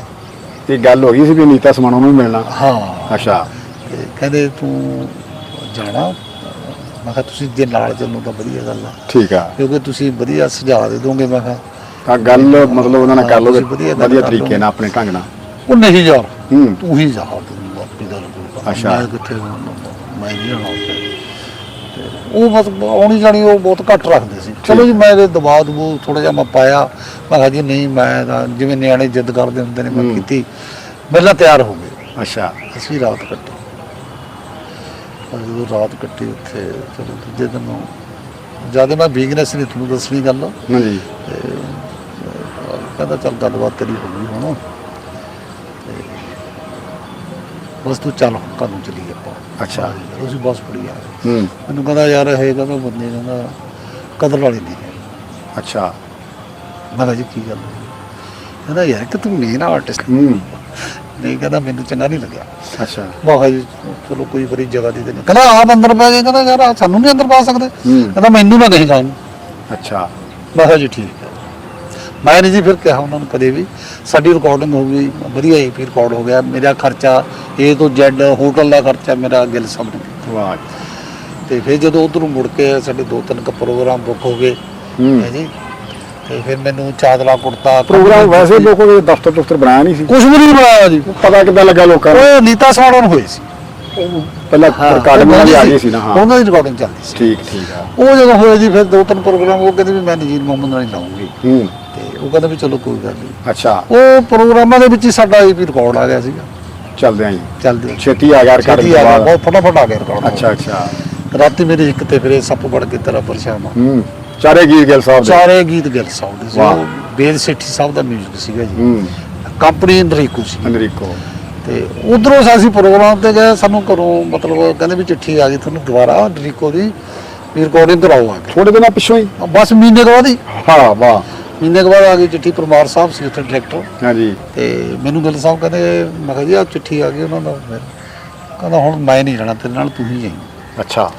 ਇਹ ਗੱਲ ਹੋ ਗਈ ਸੀ ਵੀ ਨੀਤਾ ਸਮਾਣਾ ਨੂੰ ਮਿਲਣਾ। ਹਾਂ। ਅੱਛਾ। ਤੇ ਕਹਿੰਦੇ ਤੂੰ ਜਾਣਾ। ਮੈਂ ਕਿਹਾ ਤੁਸੀਂ ਜੇ ਨਾਲ ਚੱਲੋ ਤਾਂ ਵਧੀਆ ਗੱਲ ਆ। ਠੀਕ ਆ। ਕਿਉਂਕਿ ਤੁਸੀਂ ਵਧੀਆ ਸੁਝਾਅ ਦੇ ਦੋਗੇ ਮੈਂ ਕਿਹਾ। ਤਾਂ ਗੱਲ ਮਤਲਬ ਉਹਨਾਂ ਨਾਲ ਕਰ ਤੁਸੀਂ ਵਧੀਆ ਤਰੀਕੇ। ਨਾਲ ਆਪਣੇ ਢੰਗ ਨਾਲ। ਉਹ ਨਹੀਂ ਯਾਰ ਤੂੰ ਹੀ ਜਾ ਤੂੰ ਆਪੀ ਗੱਲ ਕਰ। ਅੱਛਾ। ਮੈਂ ਕਿੱਥੇ ਮੈਂ ਨਹੀਂ ਤੇ ਉਹ ਬਸ ਆਉਣੀ ਜਾਣੀ ਉਹ ਬਹੁਤ ਘੱਟ ਰੱਖਦੇ ਸੀ। ਚਲੋ ਜੀ ਮੈਂ ਇਹਦੇ ਦਬਾਅ ਦਬੂ ਥੋੜਾ ਜਿਹਾ ਮੈਂ ਪਾਇਆ। ਮੈਂ ਕਿਹਾ ਜੀ ਨਹੀਂ ਮੈਂ ਤਾਂ ਜਿਵੇਂ ਨਿਆਣੇ ਜਿੱਦ ਕਰਦੇ ਹੁੰਦੇ ਨੇ ਮੈਂ। ਕੀਤੀ। ਪਹਿਲਾਂ ਤਿਆਰ ਹੋ ਗਏ। ਅੱਛਾ। ਅਸੀਂ ਰਾਤ ਕੱਟੀ। ਜਦੋਂ ਰਾਤ ਕੱਟੀ ਉੱਥੇ ਚਲੋ ਦੂਜੇ ਦਿਨ ਜ਼ਿਆਦਾ ਮੈਂ ਵੀਕਨੈਸ ਨਹੀਂ ਤੁਹਾਨੂੰ ਦੱਸਣੀ ਗੱਲ। ਹਾਂਜੀ। ਕਹਿੰਦਾ ਚੱਲ ਗੱਲਬਾਤ ਤੇਰੀ ਹੋ ਗਈ ਹੁਣ। ਬਸ ਤੂੰ ਚੱਲ ਘਰ ਨੂੰ ਚੱਲੀ ਆਪਾਂ। ਅੱਛਾ। ਅਸੀਂ ਬਸ ਫੜੀ ਆ। ਹੂੰ। ਮੈਨੂੰ ਕਹਿੰਦਾ ਯਾਰ ਇਹ ਕਹਿੰਦਾ ਬੰਦੇ ਕਹਿੰਦਾ ਕਦਰ ਵਾਲੀ ਨਹੀਂ ਹੈ। ਅੱਛਾ। ਮੈਂ ਕਿਹਾ ਜੀ ਕੀ ਗੱਲ? ਕਹਿੰਦਾ ਯਾਰ ਕਿ ਤੂੰ ਮੇਨ ਆਰਟਿਸਟ ਹੂੰ। ਨਹੀਂ ਕਹਿੰਦਾ ਮੈਨੂੰ ਚੰਗਾ ਨਹੀਂ ਲੱਗਿਆ। ਅੱਛਾ। ਕਿਹਾ ਜੀ ਚਲੋ ਕੋਈ ਫਰੀ ਜਗ੍ਹਾ ਦੇ ਦੇ ਕਹਿੰਦਾ ਆਪ ਅੰਦਰ ਪੈ ਗਏ। ਕਹਿੰਦਾ ਯਾਰ ਆਹ ਸਾਨੂੰ ਨਹੀਂ ਅੰਦਰ ਪਾ ਸਕਦੇ। ਕਹਿੰਦਾ ਮੈਨੂੰ ਨਾ ਕਹੀਂ ਖਾਣ ਅੱਛਾ। ਕਿਹਾ ਜੀ ਠੀਕ। ਮੈਂ ਨਹੀਂ ਜੀ ਫਿਰ ਕਿਹਾ ਉਹਨਾਂ ਨੂੰ ਕਦੇ ਵੀ। ਸਾਡੀ ਰਿਕਾਰਡਿੰਗ ਹੋ ਗਈ ਵਧੀਆ ਹੀ ਫਿਰ ਰਿਕਾਰਡ ਹੋ ਗਿਆ। ਮੇਰਾ ਖਰਚਾ A ਤੋਂ Z ਹੋਟਲ ਦਾ ਖਰਚਾ ਮੇਰਾ ਗਿਲ ਸਭ ਨੇ। ਵਾਹ। ਤੇ ਫਿਰ ਜਦੋਂ ਉਧਰੋਂ ਮੁੜ ਕੇ ਸਾਡੇ ਦੋ ਤਿੰਨ ਕੁ ਪ੍ਰੋਗਰਾਮ ਬੁੱਕ ਹੋ ਗਏ ਹੂੰ। ਜੀ। ਤੇ ਫਿਰ ਮੈਨੂੰ ਚਾਦਰਾ ਕੁੜਤਾ ਪ੍ਰੋਗਰਾਮ ਵੈਸੇ ਲੋਕੋ ਦੇ ਦਫ਼ਤਰ ਦਫ਼ਤਰ ਬਣਾਇਆ ਨਹੀਂ ਸੀ। ਕੁਝ ਵੀ ਨਹੀਂ ਬਣਾਇਆ ਜੀ। ਪਤਾ ਕਿੱਦਾਂ ਲੱਗਾ ਲੋਕਾਂ ਨੂੰ? ਉਹ ਨੀਤਾ ਸਾੜਨ ਹੋਏ ਸੀ। ਪਹਿਲਾਂ ਰਿਕਾਰਡਿੰਗ ਵਾਲੀ ਆ ਗਈ ਸੀ ਨਾ ਹਾਂ। ਉਹਨਾਂ ਦੀ ਰਿਕਾਰਡਿੰਗ ਚੱਲਦੀ ਸੀ। ਠੀਕ ਠੀਕ ਆ ਉਹ ਜਦੋਂ ਹੋਇਆ ਜੀ ਫਿਰ ਦੋ ਤਿੰਨ ਪ੍ਰੋਗਰਾਮ ਉਹ ਕਹਿੰਦੇ ਵੀ ਮੈਂ ਨਜੀਰ ਮੁਹੰਮਦ ਨਾਲ ਹੀ ਲਾਉਂਗੀ। ਹੂੰ। ਤੇ ਉਹ ਕਹਿੰਦਾ ਵੀ ਚਲੋ ਕੋਈ ਗੱਲ ਨਹੀਂ। ਅੱਛਾ। ਉਹ ਪ੍ਰੋਗਰਾਮਾਂ ਦੇ ਵਿੱਚ ਹੀ ਸਾਡਾ ਵੀ ਰਿਕਾਰਡ ਆ ਗਿਆ ਸੀਗਾ। ਚੱਲਦੇ ਆਂ ਜੀ। ਚੱਲਦੇ ਛੇਤੀ ਆ ਗਿਆ ਰਿਕਾਰਡਿੰਗ ਛੇਤੀ ਆ ਤੋਂ ਗਿਆ ਬਹੁਤ ਫਟਾਫਟ ਆ ਗਿਆ ਰਿਕਾਰਡ ਅੱਛਾ ਅੱਛਾ। ਰਾਤੀ ਮੇਰੇ ਇੱਕ ਤੇ ਫਿਰ ਸੱਪ ਵੜ ਕੇ ਤੇਰਾ ਪਰਛਾਵਾਂ। ਹੂੰ ਚਾਰੇ ਗੀਤ ਗਿਲ ਸਾਹਿਬ ਦੇ। ਸਾਰੇ ਗੀਤ ਗਿਲ ਸਾਹਿਬ ਦੇ। ਸੀ ਵਾਹ। ਉਹ ਬੇਦ ਸੇਠੀ ਸਾਹਿਬ ਦਾ 뮤직 ਸੀਗਾ ਜੀ। ਹੂੰ। ਕੰਪਨੀ ਅੰਦਰੀਕੂ ਸੀ। ਅਨਰੀਕੋ ਤੇ ਉਧਰੋਂ ਅਸੀਂ ਪ੍ਰੋਗਰਾਮ ਤੇ ਗਏ ਸਾਨੂੰ ਘਰੋਂ ਮਤਲਬ ਕਹਿੰਦੇ ਵੀ ਚਿੱਠੀ ਆ ਗਈ ਤੁਹਾਨੂੰ ਦੁਬਾਰਾ ਅੰਦਰੀਕੋ ਦੀ। ਰਿਕਾਰਡਿੰਗ ਕਰਾਓ ਆ ਕੇ। ਥੋੜੇ ਦਿਨਾਂ ਪਿੱਛੋਂ ਹੀ। ਬਸ ਮਹੀਨੇ ਕੁ ਬਾਅਦ ਹੀ। ਹਾਂ ਵਾਹ। ਮਹੀਨੇ ਕੁ ਬਾਅਦ ਆ ਗਈ ਚਿੱਠੀ ਪਰਮਾਰ ਸਾਹਿਬ ਸੀ ਉੱਥੇ ਡਾਇਰੈਕਟਰ। ਹਾਂਜੀ। ਤੇ ਮੈਨੂੰ ਗਿੱਲ ਸਾਹਿਬ ਕਹਿੰਦੇ ਮੈਂ ਕਿਹਾ ਜੀ ਆ ਚਿੱਠੀ ਆ ਗਈ ਉਹਨਾਂ ਦਾ ਫਿਰ ਕਹਿੰਦਾ ਹੁਣ ਮੈਂ ਨਹੀਂ ਜਾਣਾ ਤੇਰੇ ਨਾਲ ਤੂੰ ਹੀ ਜਾਈਂ। ਅੱਛਾ।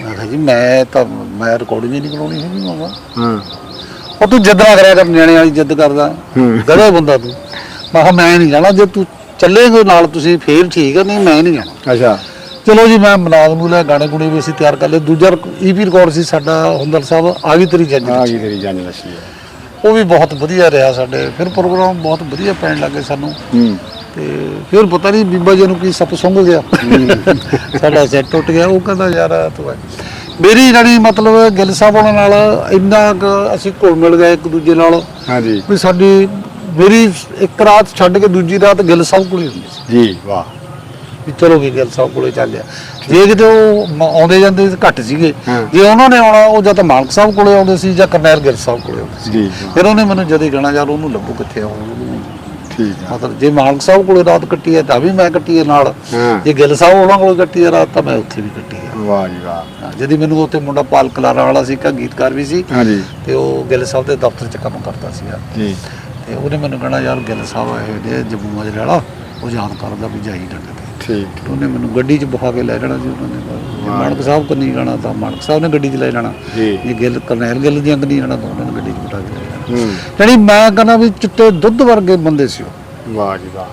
ਮੈਂ ਕਿਹਾ ਜੀ ਮੈਂ ਤਾਂ ਮੈਂ ਰਿਕਾਰਡਿੰਗ ਹੀ ਨਹੀਂ ਕਰਾਉਣੀ ਹੈਗੀ ਮਾਮਾ। ਹਾਂ। ਉਹ ਤੂੰ ਜਿੱਦ ਨਾ ਕਰਿਆ ਕਰ ਨਿਆਣੇ ਵਾਲੀ ਜਿੱਦ ਕਰਦਾ। ਗਧਾ ਬੰਦਾ ਤੂੰ। ਮੈਂ ਕਿਹਾ ਮੈਂ ਨਹੀਂ ਜਾਣਾ ਜੇ ਤੂੰ ਚੱਲੇਗਾ ਨਾਲ ਤੁਸੀਂ ਫੇਰ ਠੀਕ ਹੈ ਨਹੀਂ ਮੈਂ ਨਹੀਂ ਜਾਣਾ ਅੱਛਾ। ਚਲੋ ਜੀ ਮੈਂ ਮਨਾਦ ਨੂੰ ਲਿਆ ਗਾਣੇ ਗੁਣੇ ਵੀ ਅਸੀਂ ਤਿਆਰ ਕਰ ਲਏ। ਦੂਜਾ ਈਪੀ ਰਿਕਾਰਡ ਸੀ ਸਾਡਾ ਹੁੰਦਲ ਸਾਹਿਬ ਆ ਗਈ ਤੇਰੀ ਜੱਜ ਆ ਗਈ ਤੇਰੀ ਲੱਸੀ ਹੈ ਉਹ ਵੀ ਬਹੁਤ ਵਧੀਆ ਰਿਹਾ ਸਾਡੇ। ਫਿਰ ਪ੍ਰੋਗਰਾਮ ਬਹੁਤ ਵਧੀਆ ਪੈਣ ਲੱਗੇ ਸਾਨੂੰ। ਤੇ ਫਿਰ ਪਤਾ ਨਹੀਂ ਬੀਬਾ ਜੀ ਨੂੰ ਕੀ ਸੱਪ ਸੁੰਘ ਗਿਆ। ਸਾਡਾ ਸੈੱਟ ਟੁੱਟ ਗਿਆ ਉਹ ਕਹਿੰਦਾ ਯਾਰ ਤੂੰ ਮੇਰੀ ਜਿਹੜੀ ਮਤਲਬ ਗਿੱਲ ਸਾਹਿਬ ਉਹਨਾਂ ਨਾਲ ਇੰਨਾ ਅਸੀਂ ਘੁਲ ਮਿਲ ਗਏ ਇੱਕ ਦੂਜੇ ਨਾਲ। ਹਾਂਜੀ। ਵੀ ਸਾਡੀ ਮੇਰੀ ਇੱਕ ਰਾਤ ਛੱਡ ਕੇ ਦੂਜੀ ਰਾਤ ਗਿੱਲ ਸਾਹਿਬ ਕੋਲ ਹੀ ਹੁੰਦੀ ਸੀ। ਜੀ ਵਾਹ। ਵੀ ਚਲੋ ਵੀ ਗਿੱਲ ਸਾਹਿਬ ਕੋਲੇ ਚੱਲਿਆ ਜੇ ਕਿਤੇ ਉਹ ਮ- ਆਉਂਦੇ ਜਾਂਦੇ ਘੱਟ ਸੀਗੇ। ਹਾਂ। ਜੇ ਉਹਨਾਂ ਨੇ ਆਉਣਾ ਉਹ ਜਾਂ ਤਾਂ ਮਾਲਕ ਸਾਹਿਬ ਕੋਲੇ ਆਉਂਦੇ ਸੀ ਜਾਂ ਕਰਨੈਲ ਗਿੱਲ ਸਾਹਿਬ ਕੋਲੇ ਆਉਂਦੇ ਸੀ। ਜੀ ਫਿਰ ਉਹਨੇ ਮੈਨੂੰ ਜਦੇ ਕਹਿਣਾ ਯਾਰ ਉਹਨੂੰ ਲੱਭੋ ਕਿੱਥੇ ਆ ਉਹ? ਠੀਕ ਆ। ਮਤਲਬ ਜੇ ਮਾਲਕ ਸਾਹਿਬ ਕੋਲੇ ਰਾਤ ਕੱਟੀ ਹੈ ਤਾਂ ਵੀ ਮੈਂ ਕੱਟੀ ਹੈ ਨਾਲ। ਹਾਂ। ਜੇ ਗਿੱਲ ਸਾਹਿਬ ਉਹਨਾਂ ਕੋਲ ਕੱਟੀ ਹੈ ਰਾਤ ਤਾਂ ਮੈਂ ਉੱਥੇ ਵੀ ਕੱਟੀ ਹੈ। ਵਾਹ ਜੀ ਵਾਹ। ਹਾਂ, ਜਦੀ ਮੈਨੂੰ ਉੱਥੇ ਮੁੰਡਾ ਪਾਲ ਕਲਾਰਾ ਵਾਲਾ ਸੀ ਕਾ ਗੀਤਕਾਰ ਵੀ ਸੀ। ਹਾਂਜੀ ਤੇ ਉਹ ਗਿੱਲ ਸਾਹਿਬ ਦੇ ਦਫ਼ਤਰ 'ਚ ਕੰਮ ਕਰਦਾ ਸੀਗਾ। ਜੀ। ਤੇ ਉਹਨੇ ਮੈਨੂੰ ਕਹਿਣਾ ਯਾਰ ਗਿੱਲ ਸਾਹਿਬ ਇਹ ਦੇ ਜੰਮੂ ਮਜਲੇ ਵਾਲਾ ਉਹ ਯਾਦ ਕਰਦਾ ਵੀ ਜਾਈ ਨਾ ਕਿਤੇ ਠੀਕ ਉਹਨੇ ਮੈਨੂੰ ਗੱਡੀ 'ਚ ਬਹਾ ਕੇ ਲੈ ਜਾਣਾ ਸੀ ਉਹਨਾਂ ਨੇ। ਜੇ ਮਾਨਕ ਸਾਹਿਬ ਕੋਲ ਨਹੀਂ ਜਾਣਾ ਤਾਂ ਮਾਨਕ ਸਾਹਿਬ ਨੇ ਗੱਡੀ 'ਚ ਲੈ ਜਾਣਾ। ਜੀ। ਜੇ ਗਿੱਲ ਕਰਨੈਲ ਗਿੱਲ ਦੀਆਂ ਨਹੀਂ ਜਾਣਾ ਤਾਂ ਉਹਨਾਂ ਨੇ ਗੱਡੀ 'ਚ ਬਿਠਾ ਕੇ ਲੈ ਜਾਣਾ। ਹੂੰ। ਜਿਹੜੀ ਮੈਂ ਕਹਿੰਦਾ ਵੀ ਚਿੱਟੇ ਦੁੱਧ ਵਰਗੇ ਬੰਦੇ ਸੀ ਉਹ। ਵਾਹ ਜੀ ਵਾਹ।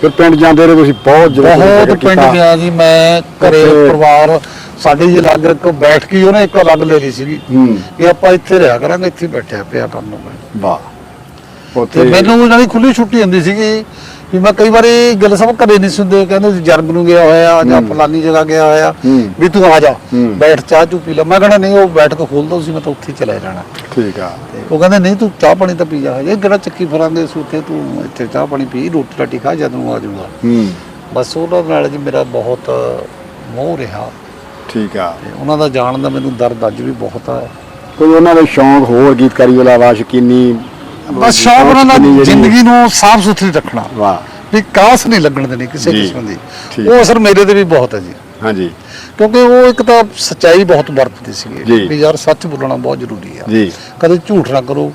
ਫਿਰ ਪਿੰਡ ਜਾਂਦੇ ਰਹੇ ਤੁਸੀਂ ਬਹੁਤ ਜ਼ਰੂਰ ਬਹੁਤ ਪਿੰਡ ਗਿਆ ਜੀ ਮੈਂ ਘਰੇ ਪਰਿਵਾਰ ਸਾਡੇ ਜੀ ਲੱਗ ਇੱਕ ਬੈਠ ਕੇ ਉਹਨੇ ਇੱਕ ਅਲੱਗ ਲੈ ਲਈ ਸੀਗੀ। ਹੂੰ। ਕਿ ਆਪਾਂ ਇੱਥੇ ਰਿਹਾ ਕਰਾਂਗੇ ਇੱਥੇ ਬੈਠਿਆ ਪਿਆ ਕਰਨ ਨੂੰ ਵਾਹ। ਤੇ ਮੈਨੂੰ ਜਿਹੜੀ ਖੁੱਲੀ ਛੁੱਟੀ ਹੁੰਦੀ ਸੀਗੀ। ਵੀ ਮੈਂ ਕਈ ਵਾਰੀ ਗੱਲ ਸਭ ਘਰੇ ਨਹੀਂ ਸੁਣਦੇ ਕਹਿੰਦੇ ਜਰਗ ਨੂੰ ਗਿਆ ਹੋਇਆ ਜਾਂ ਫਲਾਨੀ ਜਗ੍ਹਾ ਗਿਆ ਹੋਇਆ। ਵੀ ਤੂੰ ਆ ਜਾ। ਬੈਠ ਚਾਹ ਚੂ ਪੀ ਲੈ। ਮੈਂ ਕਹਿੰਦਾ ਨਹੀਂ ਉਹ ਬੈਠ ਕੇ ਖੋਲਦਾ ਸੀ ਮੈਂ ਤਾਂ ਉੱਥੇ ਚਲੇ ਜਾਣਾ। ਠੀਕ ਆ। ਤੇ ਉਹ ਕਹਿੰਦੇ ਨਹੀਂ ਤੂੰ ਚਾਹ ਪਾਣੀ ਤਾਂ ਪੀ ਜਾ। ਇਹ ਕਿਹੜਾ ਚੱਕੀ ਫਰਾਂਗੇ ਸੂਤੇ ਤੂੰ ਇੱਥੇ ਚਾਹ ਪਾਣੀ ਪੀ ਰੋਟੀ ਰਾਟੀ ਖਾ ਜਦੋਂ ਆ ਜਾਊਗਾ। ਹੂੰ। ਬਸ ਉਹਨਾਂ ਨਾਲ ਜੀ ਮੇਰਾ ਬਹੁਤ ਮੋਹ ਰਿਹਾ। ਠੀਕ ਆ। ਤੇ ਉਹਨਾਂ ਦਾ ਜਾਣ ਦਾ ਮੈਨੂੰ ਦਰਦ ਅੱਜ ਵੀ ਬਹੁਤ ਆ। ਕੋਈ ਉਹਨਾਂ ਦੇ ਸ਼ੌਂਕ ਹੋਰ ਗੀਤਕਾਰੀ ਵਾਲਾ ਵਾ ਸ਼ਕੀਨੀ ਬਸ ਸ਼ੌਕ ਉਹਨਾਂ ਦਾ ਜ਼ਿੰਦਗੀ ਨੂੰ ਸਾਫ਼ ਸੁਥਰੀ ਰੱਖਣਾ। ਵਾਹ। ਵੀ ਕਾਸ ਨਹੀਂ ਲੱਗਣ ਦੇਣੀ ਕਿਸੇ ਕਿਸਮ ਦੀ। ਉਹ ਅਸਰ ਮੇਰੇ ਤੇ ਵੀ ਬਹੁਤ ਹੈ ਜੀ। ਹਾਂਜੀ। ਕਿਉਂਕਿ ਉਹ ਇੱਕ ਤਾਂ ਸੱਚਾਈ ਬਹੁਤ ਵਰਤਦੇ ਸੀਗੇ। ਵੀ ਯਾਰ ਸੱਚ ਬੋਲਣਾ ਬਹੁਤ ਜ਼ਰੂਰੀ ਆ। ਜੀ। ਕਦੇ ਝੂਠ ਨਾ ਕਰੋ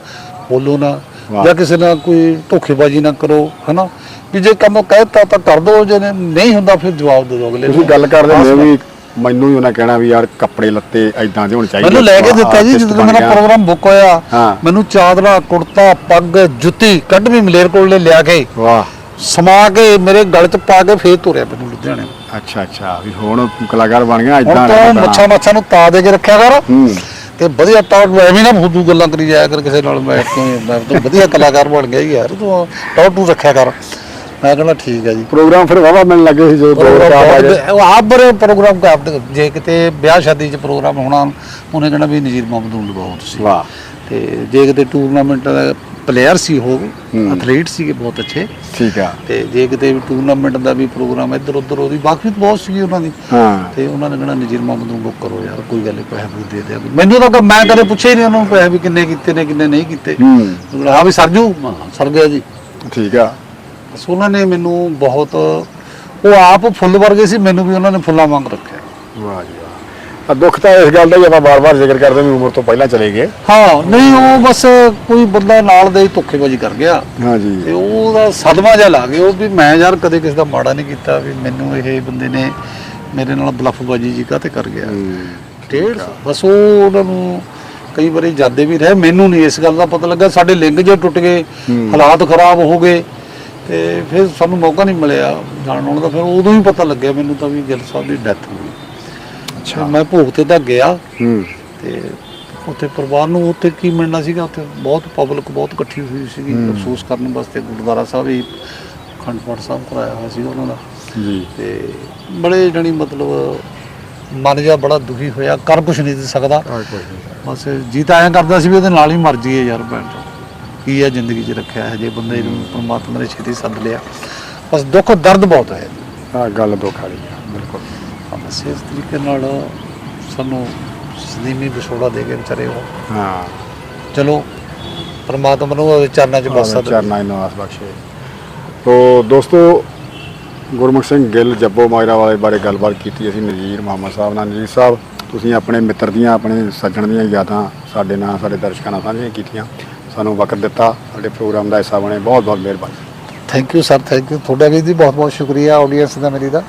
ਬੋਲੋ ਨਾ। ਜਾਂ ਕਿਸੇ ਨਾਲ ਕੋਈ ਧੋਖੇਬਾਜ਼ੀ ਨਾ ਕਰੋ ਹਨਾ? ਵੀ ਜੇ ਕੰਮ ਕਹਿਤਾ ਤਾਂ ਕਰ ਦੋ ਜੇ ਨਹੀਂ ਹੁੰਦਾ ਫਿਰ ਜਵਾਬ ਦੇ ਦੋ ਅਗਲੇ ਤੁਸੀਂ। ਗੱਲ ਕਰਦੇ ਕਰ- ਵੀ ਮੈਨੂੰ ਵੀ ਉਹਨਾਂ ਕਹਿਣਾ ਵੀ ਯਾਰ ਕੱਪੜੇ ਲੱਤੇ ਐਦਾਂ ਦੇ ਹੋਣੇ ਚਾਹੀਦੇ ਮੈਨੂੰ ਲੈ ਕੇ ਦਿੱਤਾ ਜੀ ਜਦੋਂ ਮੇਰਾ। ਪ੍ਰੋਗਰਾਮ ਬੁੱਕ ਹੋਇਆ ਹਾਂ। ਮੈਨੂੰ ਚਾਦਰਾ ਕੁੜਤਾ ਪੱਗ ਜੁੱਤੀ ਕੱਢਵੀਂ ਮਲੇਰ ਕੋਲ ਲਿਆ ਕੇ ਵਾਹ। ਸਮਾ ਕੇ ਮੇਰੇ ਗਲ 'ਚ ਪਾ ਕੇ ਫੇਰ ਤੁਰਿਆ ਮੈਨੂੰ ਲੁਧਿਆਣੇ ਅੱਛਾ ਅੱਛਾ ਵੀ ਹੁਣ ਕਲਾਕਾਰ ਬਣ ਗਿਆ ਇਦਾਂ ਤਾਂ ਮੱਛਾ ਮੱਛਾ ਨੂੰ ਤਾ ਦੇ ਕੇ ਰੱਖਿਆ ਕਰ। ਹੂੰ। ਤੇ ਵਧੀਆ ਟੌਰ ਐਵੇਂ ਨਾ ਫੁੱਦੂ ਗੱਲਾਂ ਕਰੀ ਜਾਇਆ ਕਰ ਕਿਸੇ ਨਾਲ ਮੈਂ ਤਾਂ ਵਧੀਆ ਕਲਾਕਾਰ ਬਣ ਗਿਆ ਯਾਰ ਤੂੰ ਟੌਰ ਤੂੰ ਰੱਖਿਆ ਕਰ। ਮੈਂ ਕਹਿੰਦਾ ਠੀਕ ਹੈ ਜੀ। ਪ੍ਰੋਗਰਾਮ ਫਿਰ ਵਾਵਾ ਮਿਲਣ ਲੱਗੇ ਸੀ ਜਦੋਂ ਦੋ ਚਾਰ ਉਹ ਆਪ ਬਰੇ ਪ੍ਰੋਗਰਾਮ ਕਰ ਜੇ ਕਿਤੇ ਵਿਆਹ ਸ਼ਾਦੀ 'ਚ ਪ੍ਰੋਗਰਾਮ ਹੋਣਾ ਉਹਨੇ ਕਹਿਣਾ ਵੀ ਨਜ਼ੀਰ ਮੁਹੰਮਦ ਨੂੰ ਲਗਾਓ ਤੁਸੀਂ। ਵਾਹ। ਤੇ ਜੇ ਕਿਤੇ ਟੂਰਨਾਮੈਂਟ ਦਾ ਪਲੇਅਰ ਸੀ ਹੂੰ। ਐਥਲੀਟ ਸੀਗੇ ਬਹੁਤ ਅੱਛੇ। ਠੀਕ ਆ। ਤੇ ਜੇ ਕਿਤੇ ਵੀ ਟੂਰਨਾਮੈਂਟ ਦਾ ਵੀ ਪ੍ਰੋਗਰਾਮ ਇੱਧਰ ਉੱਧਰ ਉਹਦੀ ਵਾਕਫੀਤ ਬਹੁਤ ਸੀਗੀ ਉਹਨਾਂ ਦੀ। ਹਾਂ। ਤੇ ਉਹਨਾਂ ਨੇ ਕਹਿਣਾ ਨਜ਼ੀਰ ਮੁਹੰਮਦ ਨੂੰ ਬੁੱਕ ਕਰੋ ਯਾਰ ਕੋਈ ਗੱਲ ਨਹੀਂ ਪੈਸੇ ਪੂਸੇ ਦੇ ਦਿਆ। ਮੈਨੂੰ ਤਾਂ ਮੈਂ ਕਦੇ ਪੁੱਛਿਆ ਹੀ ਨਹੀਂ ਉਹਨਾਂ ਨੂੰ ਪੈਸੇ ਵੀ ਕਿੰਨੇ ਕੀਤੇ ਨੇ ਕਿੰਨੇ ਨਹੀਂ ਕੀਤੇ। ਹੂੰ। ਹਾਂ ਵੀ ਸਰਜੂ ਸਰ ਗਿਆ ਜੀ। ਠੀਕ ਆ। ਬਸ ਉਹਨਾਂ ਨੇ ਮੈਨੂੰ ਬਹੁਤ ਉਹ ਆਪ ਫੁੱਲ ਵਰਗੇ ਸੀ ਮੈਨੂੰ ਵੀ ਉਹਨਾਂ ਨੇ ਫੁੱਲਾਂ ਵਾਂਗ ਰੱਖਿਆ। ਵਾਹ ਜੀ ਵਾਹ। ਆ ਦੁੱਖ ਤਾਂ ਇਸ ਗੱਲ ਦਾ ਹੀ ਆਪਾਂ ਬਾਰ-ਬਾਰ ਜ਼ਿਕਰ ਕਰਦੇ ਵੀ ਉਮਰ ਤੋਂ ਪਹਿਲਾਂ ਚਲੇ ਗਏ। ਹਾਂ ਨਹੀਂ ਉਹ ਬਸ ਕੋਈ ਬੰਦਾ ਨਾਲ ਦੇ ਹੀ ਧੋਖੇਬਾਜ਼ੀ ਕਰ ਗਿਆ। ਹਾਂ ਜੀ। ਤੇ ਉਹਦਾ ਸਦਮਾ ਜਿਹਾ ਲਾ ਗਿਆ ਉਹ ਵੀ ਮੈਂ ਯਾਰ ਕਦੇ ਕਿਸੇ ਦਾ ਮਾੜਾ ਨਹੀਂ ਕੀਤਾ ਵੀ ਮੈਨੂੰ ਇਹ ਬੰਦੇ ਨੇ ਮੇਰੇ ਨਾਲ ਬਲਫਬਾਜ਼ੀ ਜੀ ਕਾਤੇ ਕਰ ਗਿਆ। ਡੇਢ ਬਸ ਉਹ ਉਹਨਾਂ ਨੂੰ ਕਈ ਵਾਰੀ ਜਾਂਦੇ ਵੀ ਰਹੇ ਮੈਨੂੰ ਨਹੀਂ ਇਸ ਗੱਲ ਦਾ ਪਤਾ ਲੱਗਾ ਸਾਡੇ ਲਿੰਗ ਜੇ ਟੁੱਟ ਗਏ। ਹਾਲਾਤ ਖਰਾਬ ਹੋ ਗਏ ਤੇ ਫਿਰ ਸਾਨੂੰ ਮੌਕਾ ਨਹੀਂ ਮਿਲਿਆ ਜਾਣ ਆਉਣ ਦਾ ਫਿਰ ਉਦੋਂ ਹੀ ਪਤਾ ਲੱਗਿਆ ਮੈਨੂੰ ਤਾਂ ਵੀ ਗਿੱਲ ਸਾਹਿਬ ਦੀ ਡੈਥ ਹੋ ਗਈ। ਅੱਛਾ। ਮੈਂ ਭੋਗ ਤੇ ਤਾਂ ਗਿਆ। ਹੂੰ। ਤੇ ਉੱਥੇ ਪਰਿਵਾਰ ਨੂੰ ਉੱਥੇ ਕੀ ਮਿਲਣਾ ਸੀਗਾ? ਉੱਥੇ ਬਹੁਤ ਪਬਲਿਕ ਬਹੁਤ ਇਕੱਠੀ ਹੋਈ ਸੀਗੀ। ਅਫਸੋਸ ਕਰਨ ਵਾਸਤੇ ਗੁਰਦੁਆਰਾ ਸਾਹਿਬ ਹੀ ਅਖੰਡ ਪਾਠ ਸਾਹਿਬ ਕਰਾਇਆ ਹੋਇਆ ਸੀ ਉਹਨਾਂ ਦਾ। ਜੀ। ਤੇ ਬੜੇ ਜਣੀ ਮਤਲਬ ਮਨ ਜਿਹਾ ਬੜਾ ਦੁਖੀ ਹੋਇਆ। ਕਰ ਕੁਛ ਨਹੀਂ ਸੀ ਸਕਦਾ। ਬਸ ਜੀ ਤਾਂ ਐਂ ਕਰਦਾ ਸੀ ਵੀ ਉਹਦੇ ਨਾਲ ਹੀ ਮਰ ਜੀਏ ਯਾਰ ਭੈਣ ਚੋਦ। ਕੀ ਹੈ ਜ਼ਿੰਦਗੀ 'ਚ ਰੱਖਿਆ ਹੈ ਜੇ ਬੰਦੇ ਨੂੰ ਪਰਮਾਤਮਾ ਨੇ ਛੇਤੀ ਸੱਦ ਲਿਆ। ਬਸ ਦੁੱਖ ਦਰਦ ਬਹੁਤ ਹੈ। ਆ ਗੱਲ ਦੁੱਖ ਵਾਲੀ ਆ ਬਿਲਕੁਲ। ਬਸ ਇਸ ਤਰੀਕੇ ਨਾਲ ਸਾਨੂੰ ਸਦੀਮੀ ਵਿਛੋੜਾ ਦੇ ਕੇ ਵਿਚਾਰੇ ਉਹ। ਹਾਂ। ਚਲੋ ਪਰਮਾਤਮਾ ਨੂੰ ਉਹਦੇ ਚਰਨਾਂ 'ਚ ਬਸ ਸਦ ਚਰਨਾ ਨਿਵਾਸ ਬਖਸ਼ੇ। ਤੋ ਦੋਸਤੋ ਗੁਰਮੁਖ ਸਿੰਘ ਗਿੱਲ ਜੱਬੋ ਮਾਇਰਾ ਵਾਲੇ ਬਾਰੇ ਗੱਲਬਾਤ ਕੀਤੀ ਅਸੀਂ ਨਜ਼ੀਰ ਮੁਹੰਮਦ ਸਾਹਿਬ ਨਾਲ। ਨਜ਼ੀਰ ਸਾਹਿਬ ਤੁਸੀਂ ਆਪਣੇ ਮਿੱਤਰ ਦੀਆਂ ਆਪਣੇ ਸੱਜਣ ਦੀਆਂ ਯਾਦਾਂ ਸਾਡੇ ਨਾਲ ਸਾਡੇ ਦਰਸ਼ਕਾਂ ਨਾਲ ਸਾਂਝੀਆਂ ਕੀਤੀਆਂ। ਸਾਨੂੰ ਵਕਤ ਦਿੱਤਾ ਸਾਡੇ ਪ੍ਰੋਗਰਾਮ ਦਾ ਹਿੱਸਾ ਬਣੇ। ਬਹੁਤ ਬਹੁਤ ਮਿਹਰਬਾਨੀ। Thank you sir thank you ਤੁਹਾਡਾ ਵੀ ਜੀ ਬਹੁਤ ਬਹੁਤ ਸ਼ੁਕਰੀਆ ਆਡੀਅנס ਦਾ ਮੇਰੀ ਦਾ।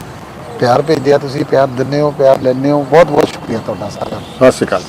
ਪਿਆਰ ਭੇਜਿਆ ਤੁਸੀਂ ਪਿਆਰ ਦਿੰਦੇ ਹੋ ਪਿਆਰ ਲੈਂਦੇ ਹੋ। ਬਹੁਤ ਬਹੁਤ ਸ਼ੁਕਰੀਆ ਤੁਹਾਡਾ ਸਾਰਿਆਂ ਦਾ। ਸਤਿ ਸ਼੍ਰੀ ਅਕਾਲ